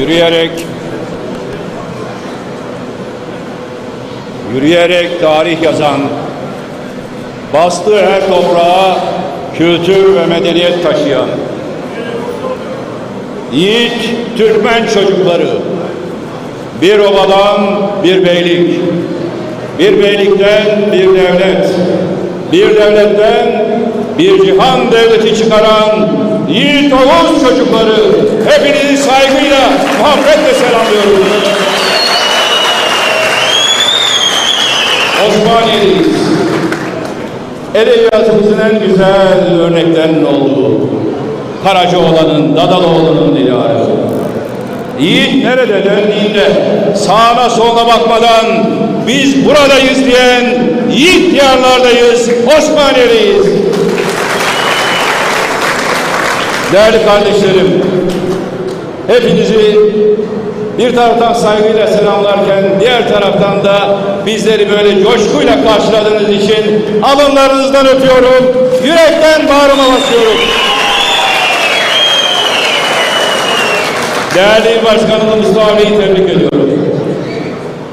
yürüyerek yürüyerek tarih yazan, bastığı her toprağa kültür ve medeniyet taşıyan, yiğit Türkmen çocukları, bir obadan bir beylik, bir beylikten bir devlet, bir devletten bir cihan devleti çıkaran yiğit Oğuz çocukları hepinizi saygıyla, muhabbetle selamlıyorum. Osmaniyeliyiz. Edebiyatımızın en güzel örneklerinin olduğu Karacaoğlan'ın, Dadaloğlu'nun diları. Yiğit nerede döndüğünde sağına soluna bakmadan biz buradayız diyen yiğit diyarlardayız, Osmaniyeliyiz. Değerli kardeşlerim, hepinizi bir taraftan saygıyla selamlarken diğer taraftan da bizleri böyle coşkuyla karşıladığınız için alınlarınızdan öpüyorum, yürekten bağrıma basıyorum. Değerli Başkanım Mustafa Bey'i tebrik ediyorum.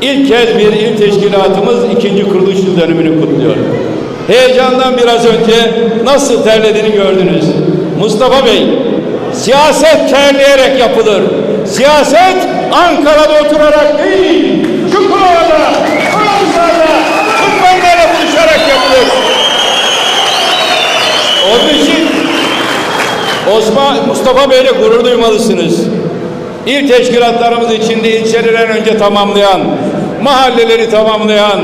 İlk kez bir il teşkilatımız ikinci kuruluş yıl dönümünü kutluyor. Heyecandan biraz önce nasıl terlediğini gördünüz. Mustafa Bey, siyaset terleyerek yapılır. Siyaset Ankara'da oturarak değil, Çukurova'da, Karamsar'da, Türkmenlerle buluşarak yapılır. Onun için Osman Mustafa Bey'le gurur duymalısınız. İl teşkilatlarımız içinde ilçeleri en önce tamamlayan, mahalleleri tamamlayan,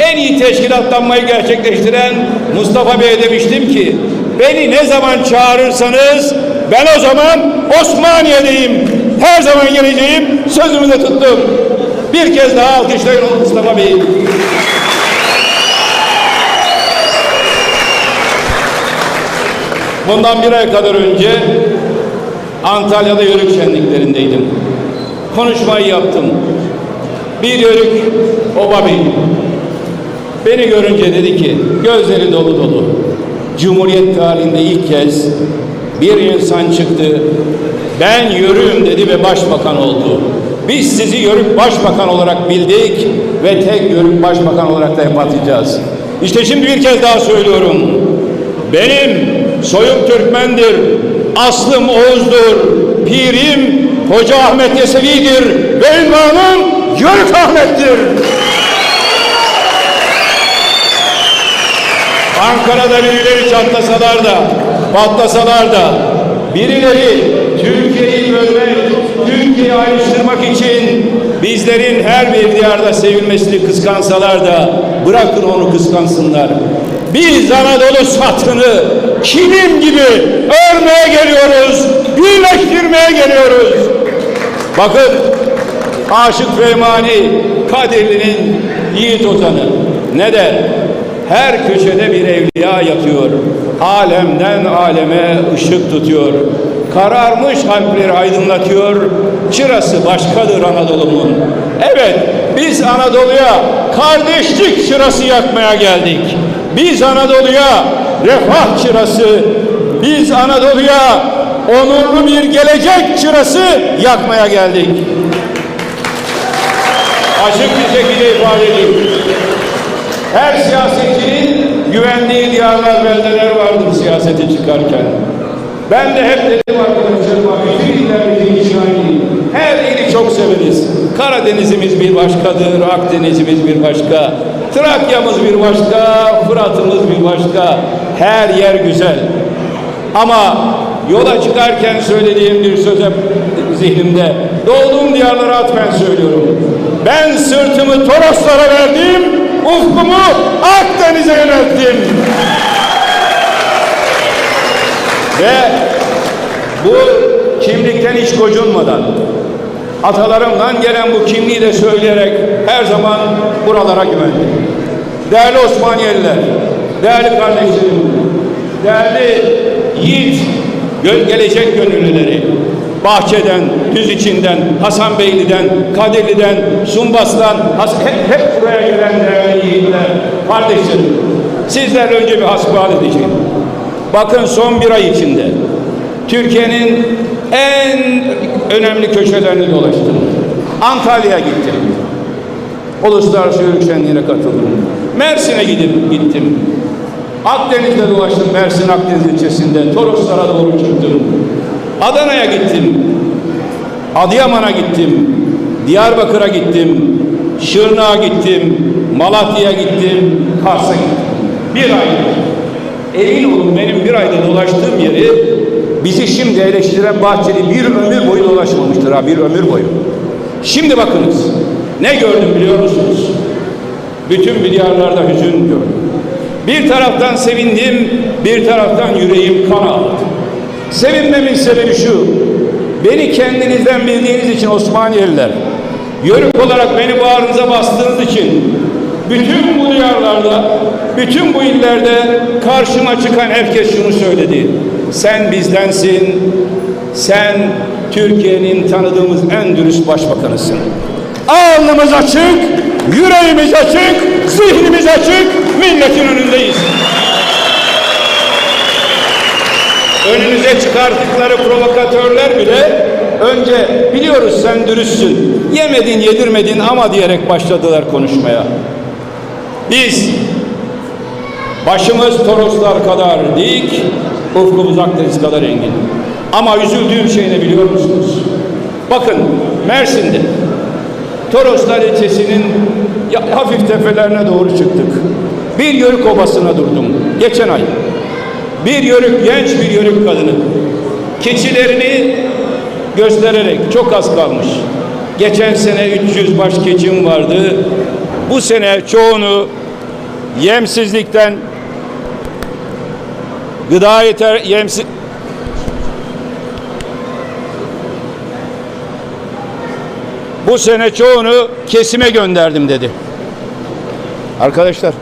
en iyi teşkilatlanmayı gerçekleştiren Mustafa Bey'e demiştim ki, beni ne zaman çağırırsanız ben o zaman Osmaniye'deyim. Her zaman geleceğim, sözümü tuttum. Bir kez daha alkışlayın Mustafa Bey'i. Bundan bir ay kadar önce Antalya'da yörük şenliklerindeydim. Konuşmayı yaptım. Bir yörük oba bey. Beni görünce dedi ki gözleri dolu dolu. Cumhuriyet tarihinde ilk kez bir insan çıktı. Ben yörüğüm dedi ve başbakan oldu. Biz sizi yörük başbakan olarak bildik ve tek yörük başbakan olarak da hep. İşte şimdi bir kez daha söylüyorum. Benim soyum Türkmendir, aslım Oğuz'dur, pirim Hoca Ahmet Yesevi'dir ve ünvanım Yörük Ahmet'tir. Ankara'da birileri çatlasalar da, patlasalar da, birileri Türkiye'yi bölmek, Türkiye'yi ayrıştırmak için bizlerin her bir diyarda sevilmesini kıskansalar da bırakın onu kıskansınlar. Biz Anadolu satını kilim gibi örmeye geliyoruz, birleştirmeye geliyoruz. Bakın Aşık Feymani Kadirli'nin yiğit ozanı ne der? Her köşede bir evliya yatıyor. Alemden aleme ışık tutuyor. Kararmış kalpleri aydınlatıyor. Çırası başkadır Anadolu'nun. Evet, biz Anadolu'ya kardeşlik çırası yakmaya geldik. Biz Anadolu'ya refah çırası, biz Anadolu'ya onurlu bir gelecek çırası yakmaya geldik. Açık bir şekilde ifade edeyim. Her siyasetçinin güvendiği diyarlar, beldeler vardır siyasete çıkarken. Ben de hep dedim arkadaşlarıma, bütün illerimizi işgali, her ili çok severiz. Karadenizimiz bir başkadır, Akdenizimiz bir başka, Trakya'mız bir başka, Fırat'ımız bir başka. Her yer güzel. Ama yola çıkarken söylediğim bir söz hep zihnimde. Doğduğum diyarlara atmen söylüyorum. Ben sırtımı Toroslara verdim, ufkumu Akdeniz'e yönelttim. Ve bu kimlikten hiç gocunmadan, atalarımdan gelen bu kimliği de söyleyerek her zaman buralara güvendim. Değerli Osmaniyeliler, değerli kardeşlerim, değerli yiğit, gelecek gönüllüleri, Bahçe'den, Düz içinden, Hasanbeyli'den, Kadirli'den, Sumbas'tan, Has- hep, hep buraya gelen değerli yiğitler, kardeşlerim, sizlerle önce bir hasbihal edeceğim. Bakın son bir ay içinde Türkiye'nin en önemli köşelerini dolaştım. Antalya'ya gittim. Uluslararası Yörük katıldım. Mersin'e gidip gittim. Akdeniz'de dolaştım Mersin Akdeniz ilçesinde. Toroslara doğru çıktım. Adana'ya gittim. Adıyaman'a gittim. Diyarbakır'a gittim. Şırnak'a gittim. Malatya'ya gittim. Kars'a gittim. Bir ay. Emin olun benim bir ayda dolaştığım yeri bizi şimdi eleştiren Bahçeli bir ömür boyu dolaşmamıştır ha bir ömür boyu. Şimdi bakınız ne gördüm biliyor musunuz? Bütün milyarlarda hüzün gördüm. Bir taraftan sevindim, bir taraftan yüreğim kan ağladı. Sevinmemin sebebi şu, beni kendinizden bildiğiniz için Osmaniyeliler, yörük olarak beni bağrınıza bastığınız için, bütün bu diyarlarda, bütün bu illerde karşıma çıkan herkes şunu söyledi. Sen bizdensin, sen Türkiye'nin tanıdığımız en dürüst başbakanısın. Alnımız açık, yüreğimiz açık, zihnimiz açık, milletin önündeyiz. Önünüze çıkarttıkları provokatörler bile önce biliyoruz sen dürüstsün, yemedin yedirmedin ama diyerek başladılar konuşmaya. Biz başımız Toroslar kadar dik, ufkumuz Akdeniz kadar engin. Ama üzüldüğüm şey ne biliyor musunuz? Bakın Mersin'de Toroslar ilçesinin hafif tepelerine doğru çıktık. Bir yörük obasına durdum geçen ay. Bir yörük, genç bir yörük kadını keçilerini göstererek çok az kalmış. Geçen sene 300 baş keçim vardı. Bu sene çoğunu yemsizlikten gıda yeter yemsiz Bu sene çoğunu kesime gönderdim dedi. Arkadaşlar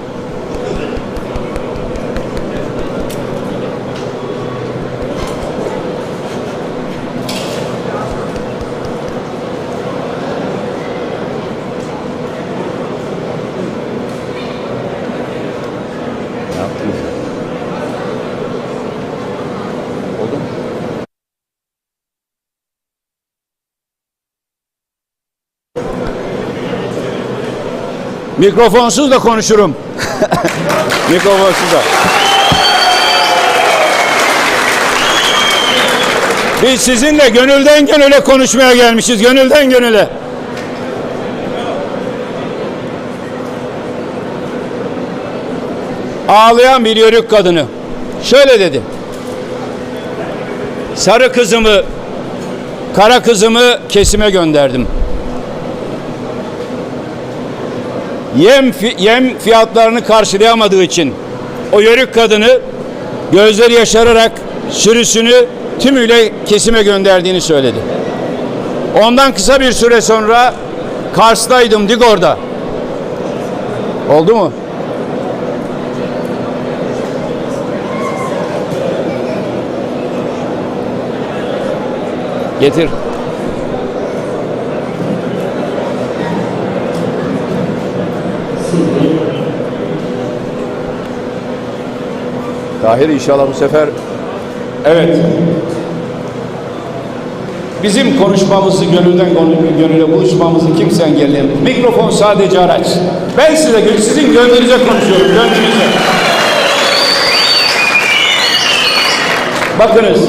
Mikrofonsuz da konuşurum. Mikrofonsuz da. Biz sizinle gönülden gönüle konuşmaya gelmişiz. Gönülden gönüle. Ağlayan bir yörük kadını. Şöyle dedi. Sarı kızımı, kara kızımı kesime gönderdim. Yem yem fiyatlarını karşılayamadığı için o yörük kadını gözleri yaşararak sürüsünü tümüyle kesime gönderdiğini söyledi. Ondan kısa bir süre sonra Kars'taydım Digor'da. Oldu mu? Getir. Tahir inşallah bu sefer evet bizim konuşmamızı gönülden gönül- gönüle buluşmamızı kimse engelleyemez. Mikrofon sadece araç. Ben size sizin gönlünüze konuşuyorum. Gönlünüze. Bakınız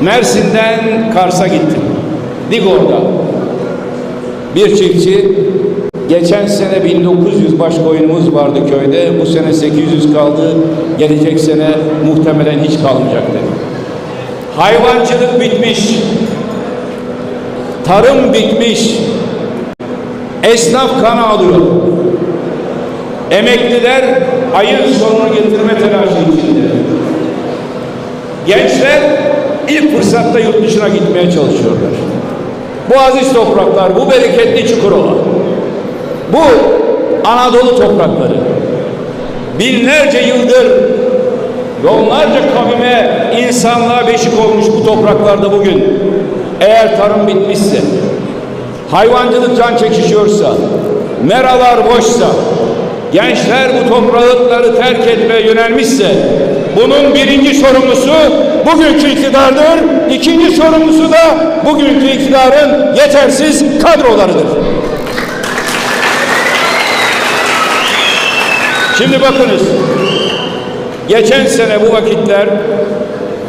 Mersin'den Kars'a gittim. Digor'da bir çiftçi geçen sene 1900 baş koyunumuz vardı köyde. Bu sene 800 kaldı. Gelecek sene muhtemelen hiç kalmayacak dedi. Hayvancılık bitmiş. Tarım bitmiş. Esnaf kan alıyor. Emekliler ayın sonunu getirme telaşı içinde. Gençler ilk fırsatta yurt dışına gitmeye çalışıyorlar. Bu aziz topraklar, bu bereketli Çukurova, bu Anadolu toprakları. Binlerce yıldır onlarca kavime, insanlığa beşik olmuş bu topraklarda bugün. Eğer tarım bitmişse, hayvancılık can çekişiyorsa, meralar boşsa, gençler bu toprakları terk etmeye yönelmişse, bunun birinci sorumlusu bugünkü iktidardır, ikinci sorumlusu da bugünkü iktidarın yetersiz kadrolarıdır. Şimdi bakınız. Geçen sene bu vakitler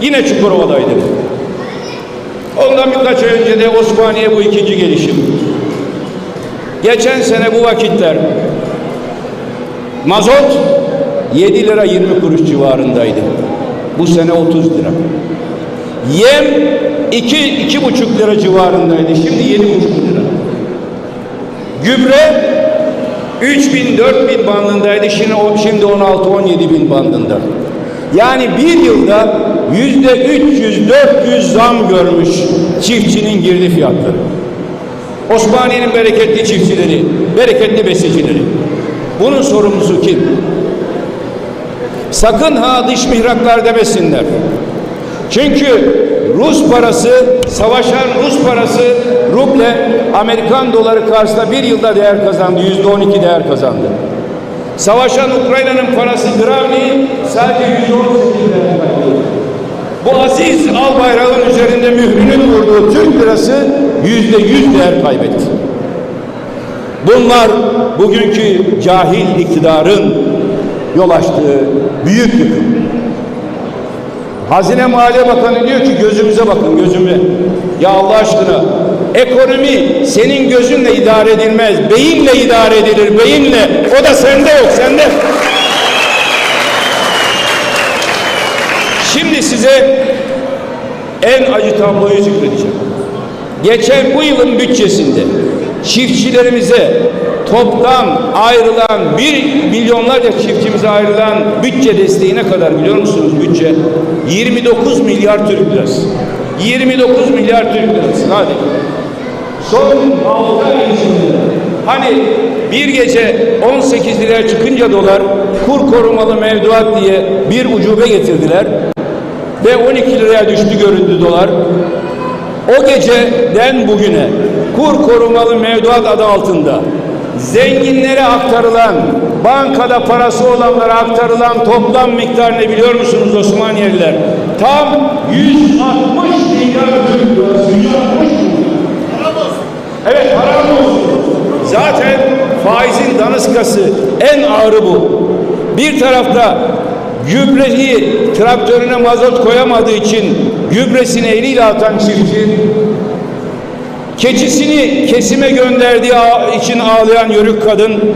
yine Çukurova'daydım. Ondan birkaç ay önce de Osmaniye bu ikinci gelişim. Geçen sene bu vakitler mazot 7 lira 20 kuruş civarındaydı. Bu sene 30 lira. Yem 2 iki, buçuk lira civarındaydı. Şimdi 7,5 lira. Gübre 3 bin 4 bin bandındaydı. Şimdi, şimdi 16 17 bin bandında. Yani bir yılda yüzde 300 400 zam görmüş çiftçinin girdi fiyatları. Osmaniye'nin bereketli çiftçileri, bereketli besicileri. Bunun sorumlusu kim? Sakın ha dış mihraklar demesinler. Çünkü Rus parası, savaşan Rus parası ruble Amerikan doları karşısında bir yılda değer kazandı. Yüzde on iki değer kazandı. Savaşan Ukrayna'nın parası Gravni sadece yüzde on değer kazandı. Bu aziz al bayrağın üzerinde mührünün vurduğu Türk lirası yüzde yüz değer kaybetti. Bunlar bugünkü cahil iktidarın yol açtığı büyük yıkım. Hazine Maliye Bakanı diyor ki gözümüze bakın gözüme. Ya Allah aşkına ekonomi senin gözünle idare edilmez. Beyinle idare edilir beyinle. O da sende yok sende. Şimdi size en acı tabloyu zikredeceğim. Geçen bu yılın bütçesinde çiftçilerimize toplam ayrılan bir milyonlarca çiftçimize ayrılan bütçe desteği ne kadar biliyor musunuz bütçe? 29 milyar Türk lirası. 29 milyar Türk lirası. Hadi. Son 6 ay hani bir gece 18 liraya çıkınca dolar kur korumalı mevduat diye bir ucube getirdiler ve 12 liraya düştü göründü dolar. O geceden bugüne kur korumalı mevduat adı altında zenginlere aktarılan, bankada parası olanlara aktarılan toplam miktar ne biliyor musunuz Osmaniyeliler? Tam 160 milyar Türk lirası. 160 Evet haram olsun. Zaten faizin danışkası en ağırı bu. Bir tarafta gübreyi traktörüne mazot koyamadığı için gübresini eliyle atan çiftçi keçisini kesime gönderdiği için ağlayan yörük kadın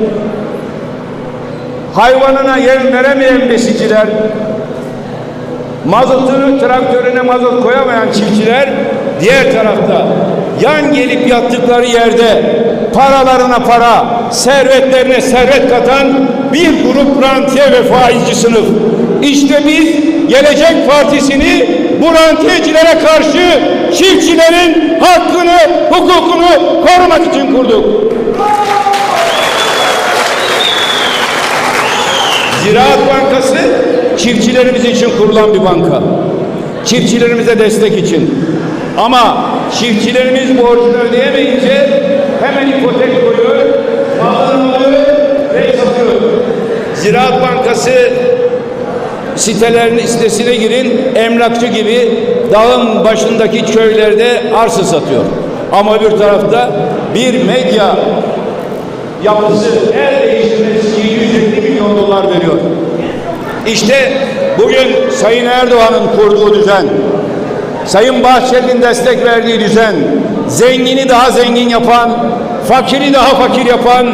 hayvanına yem veremeyen besiciler mazotunu traktörüne mazot koyamayan çiftçiler diğer tarafta yan gelip yattıkları yerde paralarına para, servetlerine servet katan bir grup rantiye ve faizci sınıf. İşte biz Gelecek Partisi'ni bu rantiyecilere karşı çiftçilerin hakkını, hukukunu korumak için kurduk. Ziraat Bankası çiftçilerimiz için kurulan bir banka. Çiftçilerimize destek için. Ama çiftçilerimiz borcunu ödeyemeyince hemen ipotek koyuyor, malını alıyor ve satıyor. Ziraat Bankası sitelerinin sitesine girin, emlakçı gibi dağın başındaki köylerde arsa satıyor. Ama bir tarafta bir medya yapısı el değiştirmesi 750 milyon dolar veriyor. İşte bugün Sayın Erdoğan'ın kurduğu düzen, Sayın Bahçeli'nin destek verdiği düzen, zengini daha zengin yapan, fakiri daha fakir yapan,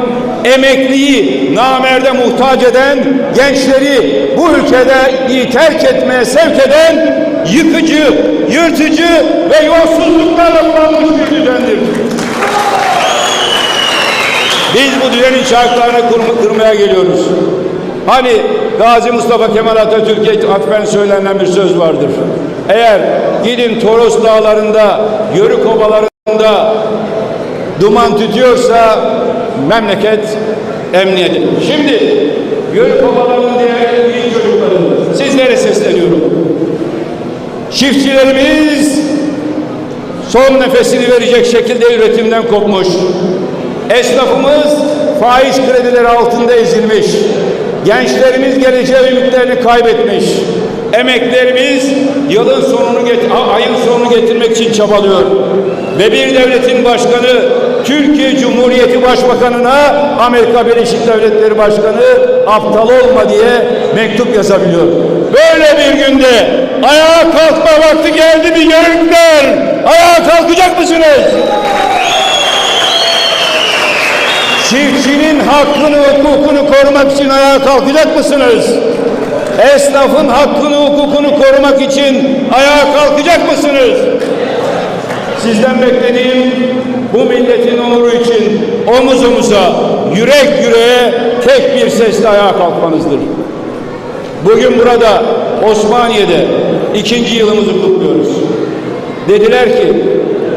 emekliyi namerde muhtaç eden, gençleri bu ülkede terk etmeye sevk eden yıkıcı, yırtıcı ve yolsuzluklarla bulanmış bir düzendir. Biz bu düzenin çarklarını kırmaya geliyoruz. Hani Gazi Mustafa Kemal Atatürk'e atfen söylenen bir söz vardır. Eğer gidin Toros dağlarında, Yörük obalarında duman tütüyorsa memleket emniyet. Şimdi Yörük obalarının değerli büyük çocukları sizlere sesleniyorum. Çiftçilerimiz son nefesini verecek şekilde üretimden kopmuş. Esnafımız faiz kredileri altında ezilmiş. Gençlerimiz geleceğe ümitlerini kaybetmiş. Emeklerimiz yılın sonunu ayın sonunu getirmek için çabalıyor. ve bir devletin başkanı Türkiye Cumhuriyeti Başbakanı'na Amerika Birleşik Devletleri Başkanı aptal olma diye mektup yazabiliyor. Böyle bir günde ayağa kalkma vakti geldi mi yörükler? Ayağa kalkacak mısınız? Çiftçinin hakkını, hukukunu korumak için ayağa kalkacak mısınız? Esnafın hakkını, hukukunu korumak için ayağa kalkacak mısınız? Sizden beklediğim bu milletin onuru için omuz omuza, yürek yüreğe tek bir sesle ayağa kalkmanızdır. Bugün burada Osmaniye'de ikinci yılımızı kutluyoruz. Dediler ki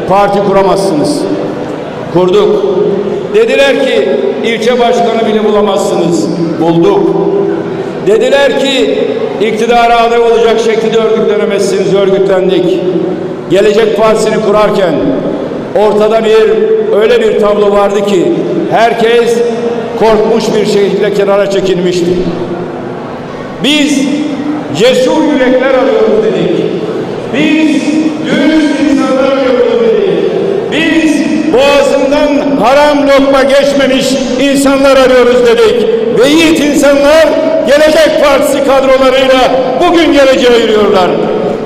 parti kuramazsınız. Kurduk. Dediler ki ilçe başkanı bile bulamazsınız. Bulduk. Dediler ki iktidara aday olacak şekilde örgütlenemezsiniz. Örgütlendik. Gelecek Partisi'ni kurarken ortada bir öyle bir tablo vardı ki herkes korkmuş bir şekilde kenara çekilmişti. Biz cesur yürekler arıyoruz dedik. Biz dürüst boğazından haram lokma geçmemiş insanlar arıyoruz dedik. Ve yiğit insanlar Gelecek Partisi kadrolarıyla bugün geleceğe yürüyorlar.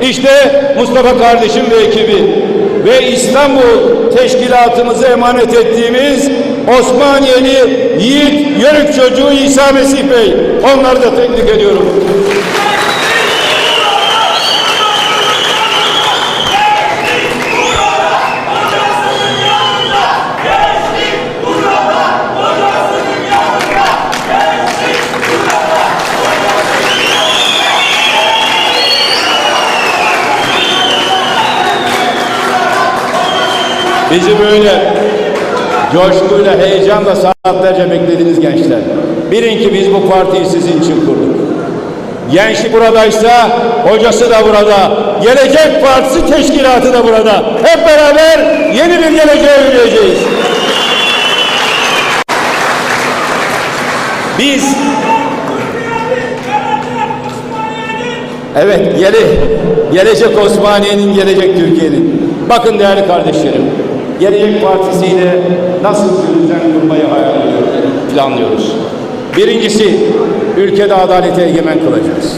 İşte Mustafa kardeşim ve ekibi ve İstanbul teşkilatımızı emanet ettiğimiz Osmaniyeli yiğit yörük çocuğu İsa Mesih Bey. Onları da tebrik ediyorum. Bizi böyle coşkuyla, heyecanla saatlerce beklediğiniz gençler. Bilin ki biz bu partiyi sizin için kurduk. Gençlik buradaysa hocası da burada. Gelecek Partisi teşkilatı da burada. Hep beraber yeni bir geleceğe yürüyeceğiz. Biz Evet, gele, gelecek Osmaniye'nin, gelecek Türkiye'nin. Bakın değerli kardeşlerim, Gelecek Partisi ile nasıl bir düzen kurmayı hayal ediyoruz, planlıyoruz. Birincisi, ülkede adaleti egemen kılacağız.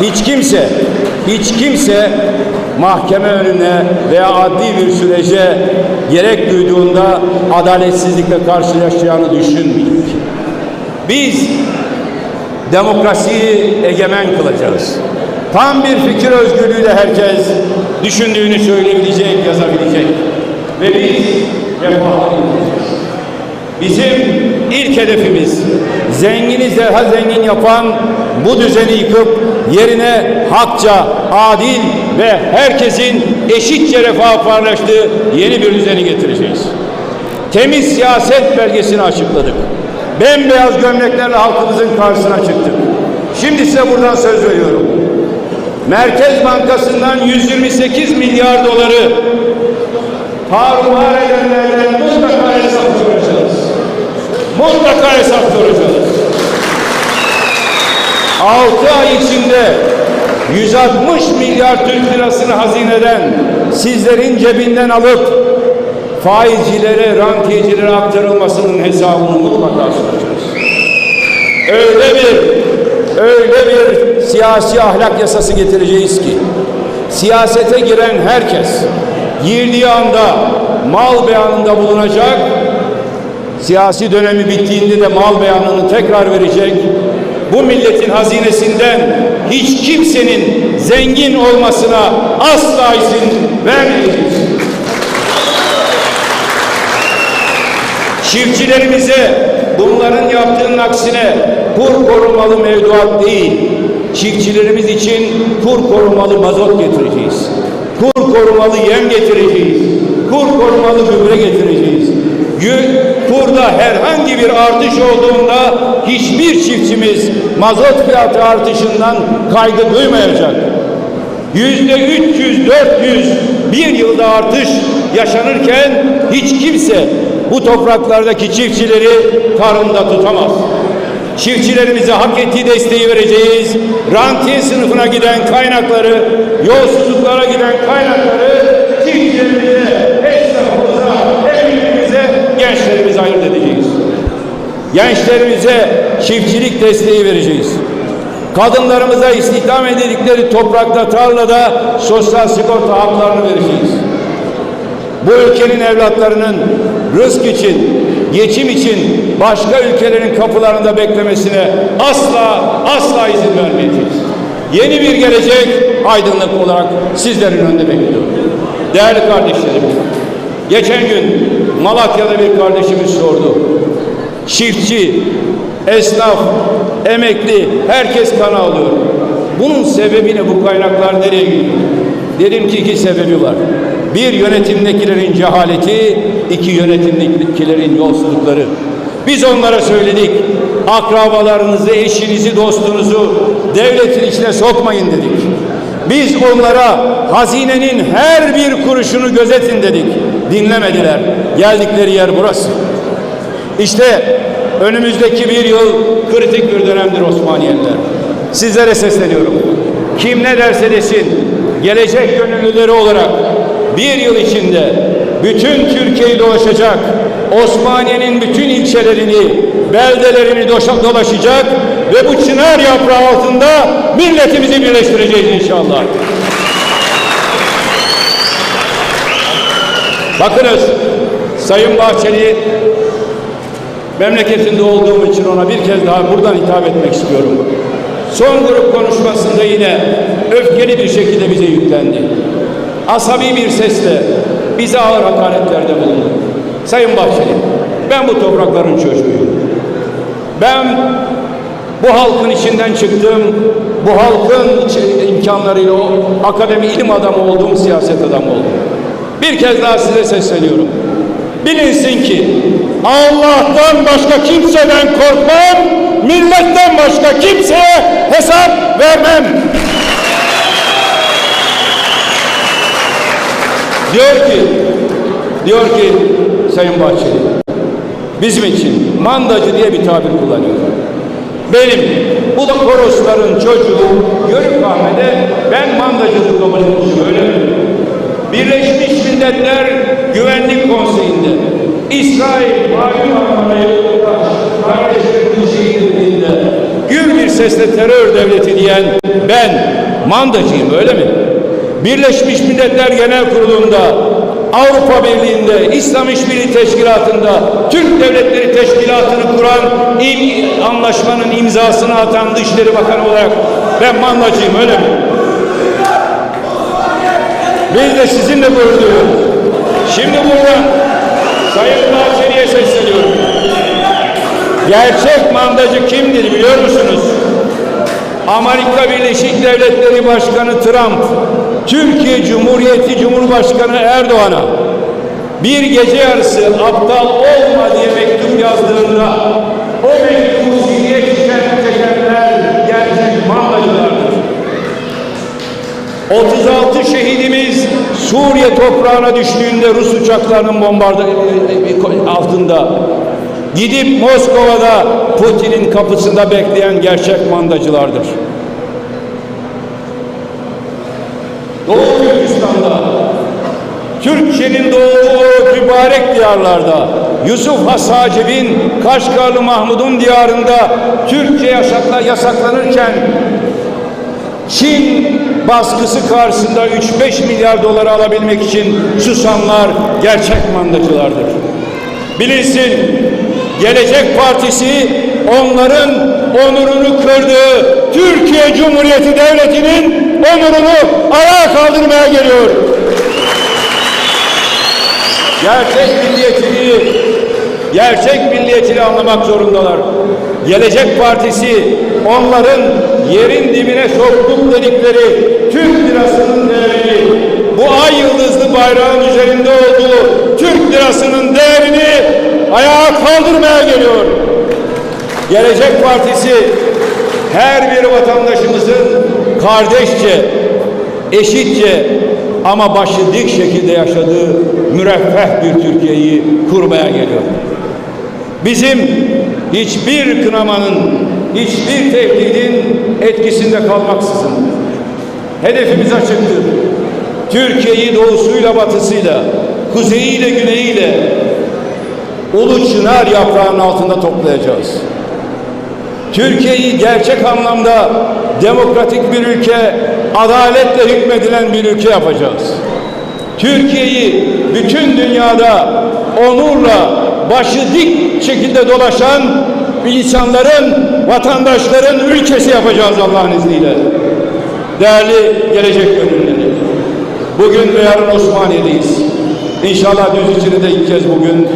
Hiç kimse, hiç kimse mahkeme önüne veya adli bir sürece gerek duyduğunda adaletsizlikle karşılaşacağını düşünmeyin. Biz demokrasiyi egemen kılacağız. Tam bir fikir özgürlüğüyle herkes düşündüğünü söyleyebilecek, yazabilecek. Ve biz refaha ineceğiz. Bizim ilk hedefimiz zengini daha zengin yapan bu düzeni yıkıp yerine hakça, adil ve herkesin eşitçe refah paylaştığı yeni bir düzeni getireceğiz. Temiz siyaset belgesini açıkladık. Bembeyaz gömleklerle halkımızın karşısına çıktık. Şimdi size buradan söz veriyorum. Merkez Bankası'ndan 128 milyar doları tarumar edenlerden mutlaka hesap soracağız. Mutlaka hesap soracağız. 6 ay içinde 160 milyar Türk lirasını hazineden sizlerin cebinden alıp faizcilere, rantiyecilere aktarılmasının hesabını mutlaka soracağız. Öyle bir, öyle bir siyasi ahlak yasası getireceğiz ki siyasete giren herkes girdiği anda mal beyanında bulunacak, siyasi dönemi bittiğinde de mal beyanını tekrar verecek, bu milletin hazinesinden hiç kimsenin zengin olmasına asla izin vermeyeceğiz. Çiftçilerimize bunların yaptığının aksine kur korumalı mevduat değil, çiftçilerimiz için kur korumalı mazot getireceğiz. Kur korumalı yem getireceğiz. Kur korumalı gübre getireceğiz. Kurda herhangi bir artış olduğunda hiçbir çiftçimiz mazot fiyatı artışından kaygı duymayacak. Yüzde 300, 400 bir yılda artış yaşanırken hiç kimse bu topraklardaki çiftçileri tarımda tutamaz çiftçilerimize hak ettiği desteği vereceğiz. Rantiye sınıfına giden kaynakları, yolsuzluklara giden kaynakları çiftçilerimize, esnafımıza, emniyetimize, gençlerimize ayırt edeceğiz. Gençlerimize çiftçilik desteği vereceğiz. Kadınlarımıza istihdam edildikleri toprakta, tarlada sosyal sigorta haklarını vereceğiz. Bu ülkenin evlatlarının rızk için, geçim için başka ülkelerin kapılarında beklemesine asla asla izin vermeyeceğiz. Yeni bir gelecek aydınlık olarak sizlerin önünde bekliyor. Değerli kardeşlerim, geçen gün Malatya'da bir kardeşimiz sordu. Çiftçi, esnaf, emekli herkes kan alıyor. Bunun sebebi ne? Bu kaynaklar nereye gidiyor? Dedim ki iki sebebi var. Bir yönetimdekilerin cehaleti, iki yönetimdekilerin yolsuzlukları. Biz onlara söyledik. Akrabalarınızı, eşinizi, dostunuzu devletin içine sokmayın dedik. Biz onlara hazinenin her bir kuruşunu gözetin dedik. Dinlemediler. Geldikleri yer burası. İşte önümüzdeki bir yıl kritik bir dönemdir Osmaniyeliler. Sizlere sesleniyorum. Kim ne derse desin, gelecek gönüllüleri olarak bir yıl içinde bütün Türkiye'yi dolaşacak, Osmaniye'nin bütün ilçelerini, beldelerini dolaşacak ve bu çınar yaprağı altında milletimizi birleştireceğiz inşallah. Bakınız, Sayın Bahçeli memleketinde olduğum için ona bir kez daha buradan hitap etmek istiyorum. Son grup konuşmasında yine öfkeli bir şekilde bize yüklendi. Asabi bir sesle bize ağır hakaretlerde bulundu. Sayın Bahçeli, ben bu toprakların çocuğuyum. Ben bu halkın içinden çıktım, bu halkın imkanlarıyla o akademi ilim adamı olduğum siyaset adamı oldum. Bir kez daha size sesleniyorum. Bilinsin ki Allah'tan başka kimseden korkmam, milletten başka kimseye hesap vermem. Diyor ki, diyor ki Sayın Bahçeli, bizim için mandacı diye bir tabir kullanıyor. Benim bu da korosların çocuğu Yörük Ahmet'e ben mandacılık kabul etmişim öyle mi? Birleşmiş Milletler Güvenlik Konseyi'nde İsrail Mavi Marmara'ya kardeşlerinin şehirliğinde gür bir sesle terör devleti diyen ben mandacıyım öyle mi? Birleşmiş Milletler Genel Kurulu'nda Avrupa Birliği'nde, İslam İşbirliği Teşkilatı'nda, Türk Devletleri Teşkilatı'nı kuran im, anlaşmanın imzasını atan Dışişleri Bakanı olarak ben mandacıyım öyle mi? Biz de sizinle gurur duyuyoruz. Şimdi burada Sayın Bahçeli'ye sesleniyorum. Gerçek mandacı kimdir biliyor musunuz? Amerika Birleşik Devletleri Başkanı Trump, Türkiye Cumhuriyeti Cumhurbaşkanı Erdoğan'a bir gece yarısı aptal olma diye mektup yazdığında o mektubu çeken çekenler gerçek mandacılardır. 36 şehidimiz Suriye toprağına düştüğünde Rus uçaklarının bombardı altında gidip Moskova'da Putin'in kapısında bekleyen gerçek mandacılardır. Doğu Türkistan'da Türkçenin doğduğu mübarek diyarlarda Yusuf Has Hacib'in Kaşgarlı Mahmud'un diyarında Türkçe yasakla, yasaklanırken Çin baskısı karşısında 3-5 milyar dolar alabilmek için susanlar gerçek mandacılardır. Bilinsin Gelecek Partisi onların onurunu kırdığı Türkiye Cumhuriyeti Devleti'nin onurunu ayağa kaldırmaya geliyor. Gerçek milliyetçiliği, gerçek milliyetçiliği anlamak zorundalar. Gelecek Partisi onların yerin dibine soktuk dedikleri Türk lirasının değerini, bu ay yıldızlı bayrağın üzerinde olduğu Türk lirasının değerini ayağa kaldırmaya geliyor. Gelecek Partisi her bir vatandaşımızın kardeşçe, eşitçe ama başı dik şekilde yaşadığı müreffeh bir Türkiye'yi kurmaya geliyor. Bizim hiçbir kınamanın, hiçbir tehdidin etkisinde kalmaksızın hedefimiz açıktır. Türkiye'yi doğusuyla batısıyla, kuzeyiyle güneyiyle ulu çınar yaprağının altında toplayacağız. Türkiye'yi gerçek anlamda demokratik bir ülke, adaletle hükmedilen bir ülke yapacağız. Türkiye'yi bütün dünyada onurla başı dik şekilde dolaşan insanların, vatandaşların ülkesi yapacağız Allah'ın izniyle. Değerli gelecek gönüllüleri, bugün ve yarın Osmaniye'deyiz. İnşallah düz içinde de kez bugün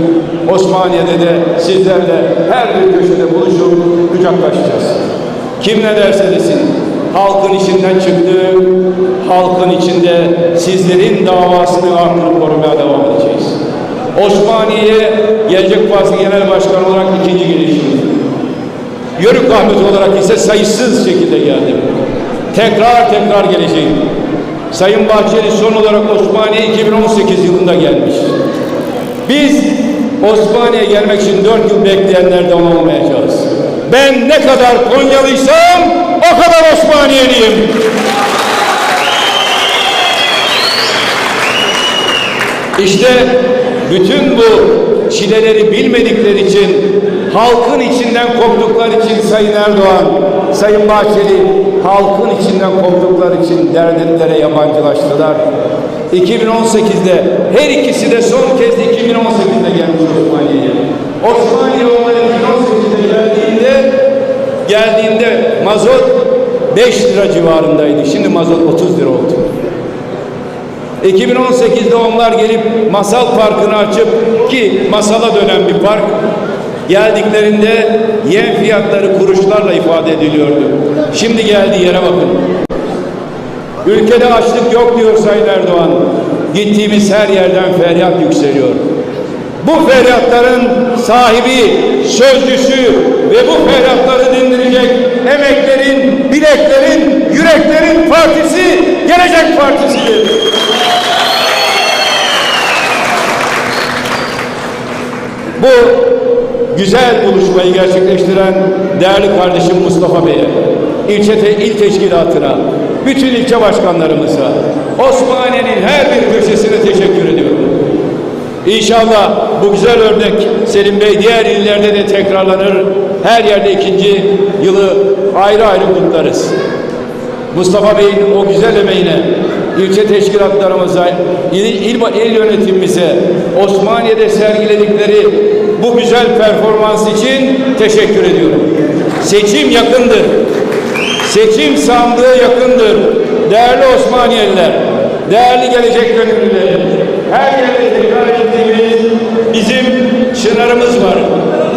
Osmaniye'de de sizlerle her bir köşede buluşup kucaklaşacağız. Kim ne derse desin, halkın içinden çıktı, halkın içinde sizlerin davasını artırıp korumaya devam edeceğiz. Osmaniye'ye Gelecek Partisi Genel Başkanı olarak ikinci gelişim. Yörük Ahmet olarak ise sayısız şekilde geldim. Tekrar tekrar geleceğim. Sayın Bahçeli son olarak Osmaniye 2018 yılında gelmiş. Biz Osmaniye'ye gelmek için dört yıl bekleyenlerden olmayacağız. Ben ne kadar Konyalıysam o kadar Osmaniyeliyim. İşte bütün bu çileleri bilmedikleri için, halkın içinden koptukları için Sayın Erdoğan, Sayın Bahçeli, halkın içinden koptukları için derditlere yabancılaştılar. 2018'de her ikisi de son kez 2018'de gelmiş Osmaniye'ye. Osmaniye onları 2018'de geldiğinde geldiğinde mazot 5 lira civarındaydı. Şimdi mazot 30 lira oldu. 2018'de onlar gelip masal parkını açıp ki masala dönen bir park geldiklerinde yem fiyatları kuruşlarla ifade ediliyordu. Şimdi geldiği yere bakın. Ülkede açlık yok diyor Sayın Erdoğan. Gittiğimiz her yerden feryat yükseliyor. Bu feryatların sahibi, sözcüsü ve bu feryatları dindirecek emeklerin, bileklerin, yüreklerin partisi Gelecek Partisi'dir. Bu güzel buluşmayı gerçekleştiren değerli kardeşim Mustafa Bey'e, ilçe te, il teşkilatına, bütün ilçe başkanlarımıza, Osmaniye'nin her bir köşesine teşekkür ediyorum. İnşallah bu güzel örnek Selim Bey diğer illerde de tekrarlanır. Her yerde ikinci yılı ayrı ayrı kutlarız. Mustafa Bey'in o güzel emeğine, ilçe teşkilatlarımıza, il, il, il yönetimimize, Osmaniye'de sergiledikleri bu güzel performans için teşekkür ediyorum. Seçim yakındır. Seçim sandığı yakındır. Değerli Osmaniyeliler, değerli gelecek gönüllüleri, her ettiğimiz bizim çınarımız var.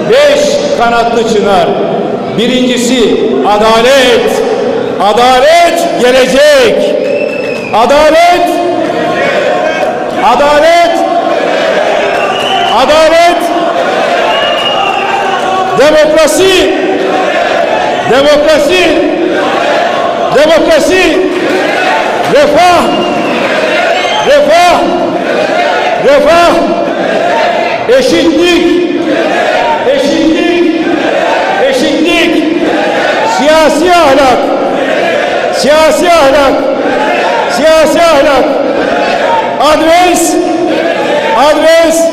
Beş kanatlı çınar. Birincisi adalet. Adalet gelecek. Adalet. Adalet. Adalet. Demokrasi. Demokrasi. Demokrasi. Refah. Refah. Refah. Eşitlik. Eşitlik. Eşitlik. Siyasi ahlak. Siyasi ahlak. Siyasi ahlak. Adres. Adres.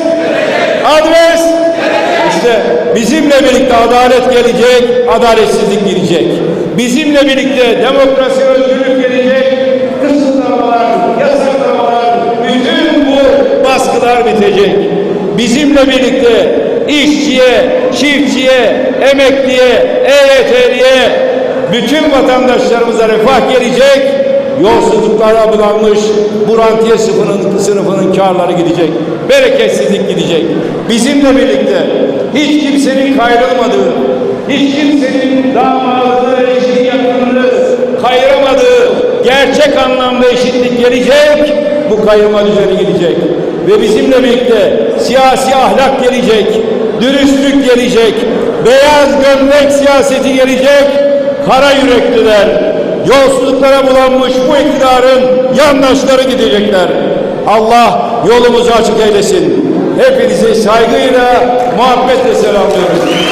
Adres. İşte bizimle birlikte adalet gelecek, adaletsizlik gidecek. Bizimle birlikte demokrasi, Birlikte işçiye, çiftçiye, emekliye, EYT'liye, bütün vatandaşlarımıza refah gelecek, yolsuzluklara bulanmış bu rantiye sınıfının, sınıfının karları gidecek. Bereketsizlik gidecek. Bizimle birlikte hiç kimsenin kayrılmadığı, hiç kimsenin damadı, eşi, yakınını kayıramadığı gerçek anlamda eşitlik gelecek. Bu kayırma düzeni gidecek. Ve bizimle birlikte siyasi ahlak gelecek, dürüstlük gelecek, beyaz gömlek siyaseti gelecek, kara yürekliler, yolsuzluklara bulanmış bu iktidarın yandaşları gidecekler. Allah yolumuzu açık eylesin. Hepinizi saygıyla, muhabbetle selamlıyoruz.